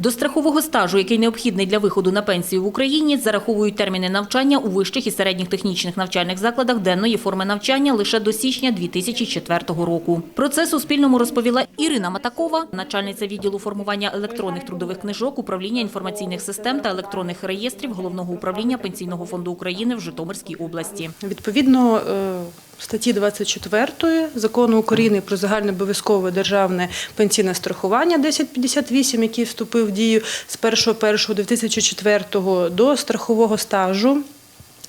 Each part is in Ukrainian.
До страхового стажу, який необхідний для виходу на пенсію в Україні, зараховують терміни навчання у вищих і середніх технічних навчальних закладах денної форми навчання лише до січня 2004 року. Про це Суспільному розповіла Ірина Матакова, начальниця відділу формування електронних трудових книжок, управління інформаційних систем та електронних реєстрів Головного управління Пенсійного фонду України в Житомирській області. Відповідно е, статті 24 закону України про загальнообов'язкове державне пенсійне страхування 1058, який вступив в дію з 1.1.2004 до страхового стажу.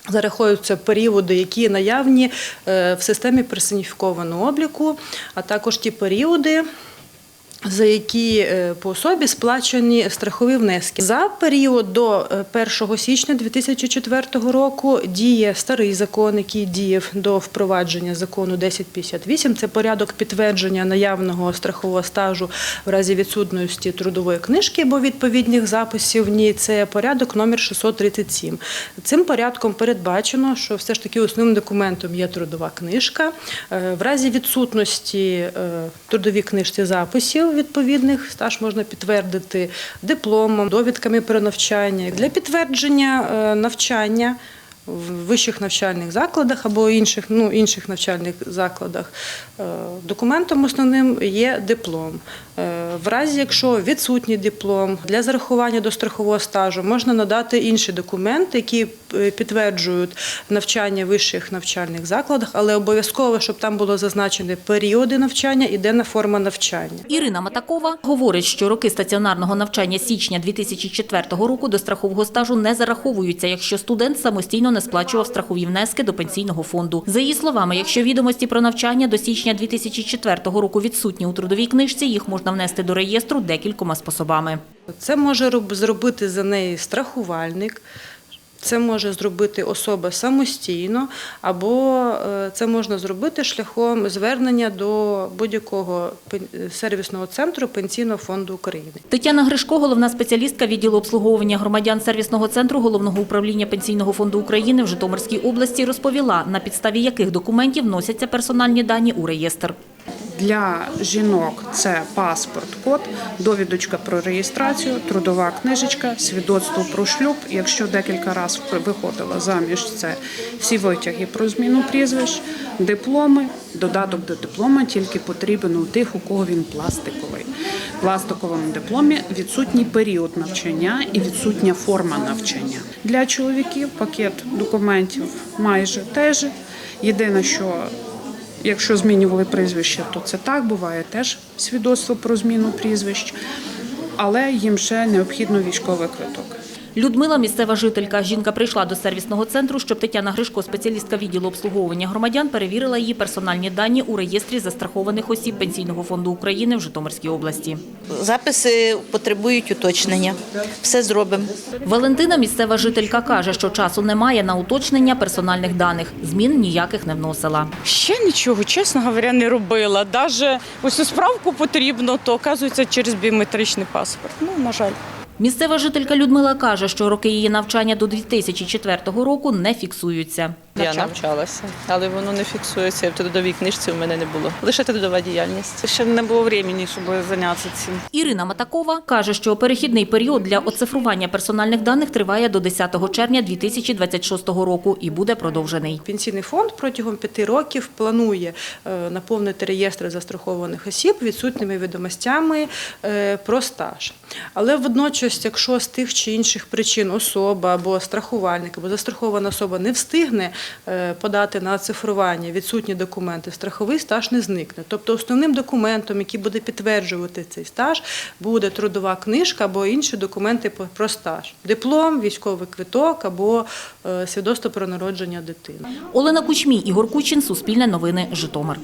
Зараховуються періоди, які наявні е, в системі персоніфікованого обліку, а також ті періоди, за які е, по особі сплачені страхові внески. За період до е, 1 січня 2004 року діє старий закон, який діяв до впровадження закону 1058. Це порядок підтвердження наявного страхового стажу в разі відсутності трудової книжки або відповідних записів. в ній. це порядок номер 637. Цим порядком передбачено, що все ж таки основним документом є трудова книжка. Е, В разі відсутності е, в трудовій книжці записів відповідних стаж можна підтвердити дипломом, довідками про навчання. Для підтвердження е, навчання в вищих навчальних закладах або інших, ну, інших навчальних закладах е, документом основним є диплом. Е, В разі, якщо відсутній диплом для зарахування до страхового стажу, можна надати інші документи, які е, підтверджують навчання в вищих навчальних закладах, але обов'язково, щоб там було зазначені періоди навчання і денна форма навчання. Ірина Матакова говорить, що роки стаціонарного навчання січня 2004 року до страхового стажу не зараховуються, якщо студент самостійно не сплачував страхові внески до пенсійного фонду. За її словами, якщо відомості про навчання до січня 2004 року відсутні у трудовій книжці, їх можна внести до реєстру декількома способами. Це може роб- зробити за неї страхувальник. Це може зробити особа самостійно, або е, це можна зробити шляхом звернення до будь-якого сервісного центру Пенсійного фонду України. Тетяна Гришко, головна спеціалістка відділу обслуговування громадян сервісного центру Головного управління Пенсійного фонду України в Житомирській області, розповіла, на підставі яких документів вносяться персональні дані у реєстр. Для жінок це паспорт, код, довідочка про реєстрацію, трудова книжечка, свідоцтво про шлюб. Якщо декілька разів виходила заміж, це всі витяги про зміну прізвищ, дипломи. Додаток до диплома тільки потрібен у тих, у кого він пластиковий. В пластиковому дипломі відсутній період навчання і відсутня форма навчання. Для чоловіків пакет документів майже теж. Єдине, що Якщо змінювали прізвище, то це так буває теж свідоцтво про зміну прізвищ, але їм ще необхідно військовий квиток. Людмила, місцева жителька. Жінка прийшла до сервісного центру, щоб Тетяна Гришко, спеціалістка відділу обслуговування громадян, перевірила її персональні дані у реєстрі застрахованих осіб Пенсійного фонду України в Житомирській області. Записи потребують уточнення. Все зробимо. Валентина, місцева жителька, каже, що часу немає на уточнення персональних даних. Змін ніяких не вносила. Ще нічого, чесно говоря, не робила. Даже ось цю справку потрібно, то оказується через біометричний паспорт. Ну, на жаль. Місцева жителька Людмила каже, що роки її навчання до 2004 року не фіксуються. Я навчалася, але воно не фіксується. В трудовій книжці у мене не було. Лише трудова діяльність. Ще не було времени, щоб зайнятися цим. Ірина Матакова каже, що перехідний період для оцифрування персональних даних триває до 10 червня 2026 року і буде продовжений. Пенсійний фонд протягом п'яти років планує е, наповнити реєстри застрахованих осіб відсутніми відомостями е, про стаж. Але водночас, якщо з тих чи інших причин особа або страхувальник, або застрахована особа не встигне подати на цифрування відсутні документи, страховий стаж не зникне. Тобто основним документом, який буде підтверджувати цей стаж, буде трудова книжка або інші документи про стаж. Диплом, військовий квиток або е, свідоцтво про народження дитини. Олена Кучмій, Ігор Кучин, Суспільне новини, Житомир.